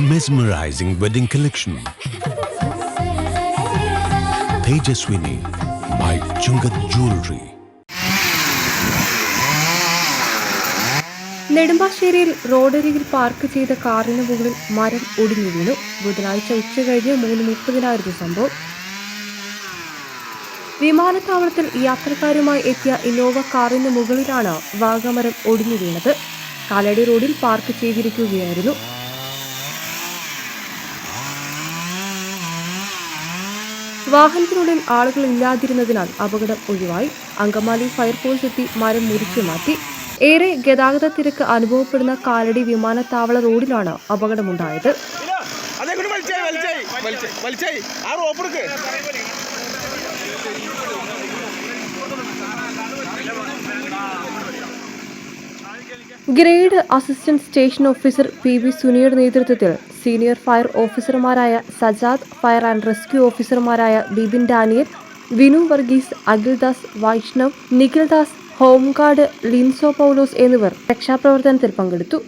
mesmerizing wedding collection. Tejaswini by Chungat Jewelry. നെടുമ്പാശ്ശേരിയിൽ റോഡരികിൽ park ചെയ്ത കാറിന് മുകളിൽ മരം ഒടിഞ്ഞു വീണു ബുധനാഴ്ച ഉച്ച കഴിഞ്ഞ് മൂന്ന് മുപ്പതിനായിരുന്നു സംഭവം വിമാനത്താവളത്തിൽ യാത്രക്കാരുമായി എത്തിയ ഇന്നോവ കാറിന് മുകളിലാണ് വാഗമരം ഒടിഞ്ഞു വീണത് കാലടി റോഡിൽ പാർക്ക് ചെയ്തിരിക്കുകയായിരുന്നു വാഹനത്തിനുള്ളിൽ ആളുകൾ ഇല്ലാതിരുന്നതിനാൽ അപകടം ഒഴിവായി. അങ്കമാലി ഫയർഫോഴ്സ് എത്തി മരം മുറിച്ചു മാറ്റി. ഏറെ ഗതാഗത തിരക്ക് അനുഭവപ്പെടുന്ന കാലടി വിമാനത്താവള റോഡിലാണ് അപകടമുണ്ടായത്. വലിച്ചായി വലിച്ചായി വലിച്ചായി. ആ റോപ്പ് എടുക്ക്. Grade assistant station officer P V സുനിയുടെ നേതൃത്വത്തിൽ സീനിയർ ഫയർ ഓഫീസർമാരായ സജാദ് ഫയർ ആൻഡ് റെസ്ക്യൂ ഓഫീസർമാരായ ബിബിൻ ഡാനിയൽ വിനു വർഗീസ് അഖിൽദാസ് വൈഷ്ണവ് നിഖിൽദാസ് ഹോംഗാർഡ് ലിൻസോ പൗലോസ് എന്നിവർ രക്ഷാപ്രവർത്തനത്തിൽ പങ്കെടുത്തു.